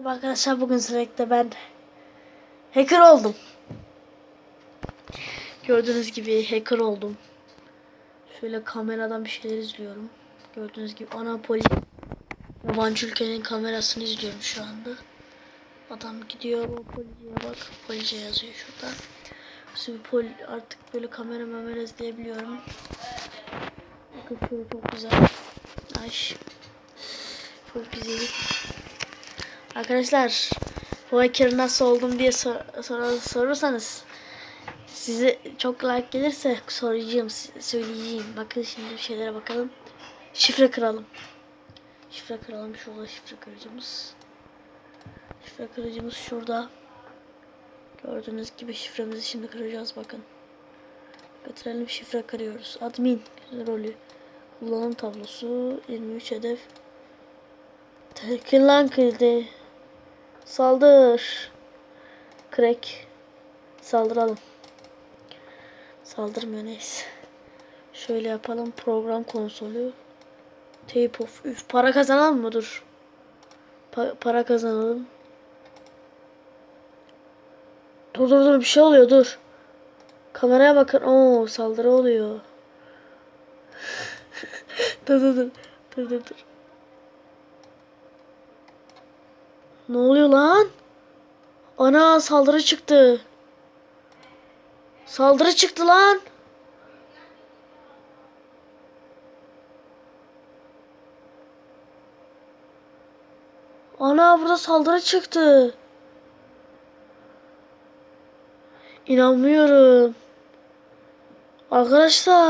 Merhaba arkadaşlar bugün sürekli ben hacker oldum. Gördüğünüz gibi hacker oldum. Şöyle kameradan bir şeyler izliyorum. Gördüğünüz gibi ana polis yabancı ülkenin kamerasını izliyorum şu anda. Adam gidiyor o polisiye bak polisiye yazıyor şurada. Şimdi pol artık böyle kamera memera izleyebiliyorum. Bakın çok güzel. Ay. Çok güzel. Arkadaşlar bu hacker nasıl oldum diye sor, sor- sorursanız size çok like gelirse soracağım söyleyeceğim. Bakın şimdi bir şeylere bakalım. Şifre kıralım. Şifre kıralım. Şurada şifre kırıcımız. Şifre kırıcımız şurada. Gördüğünüz gibi şifremizi şimdi kıracağız bakın. Götürelim şifre kırıyoruz. Admin rolü. Kullanım tablosu 23 hedef. Tekin lan kilidi. Saldır. Crack. Saldıralım. Saldırmıyor neyse. Şöyle yapalım. Program konsolü. Tape off. Üf, para kazanalım mı? Dur. Pa- para kazanalım. Dur dur dur bir şey oluyor dur. Kameraya bakın. Oo saldırı oluyor. dur dur dur. Dur dur dur. Ne oluyor lan? Ana saldırı çıktı. Saldırı çıktı lan. Ana burada saldırı çıktı. İnanmıyorum. Arkadaşlar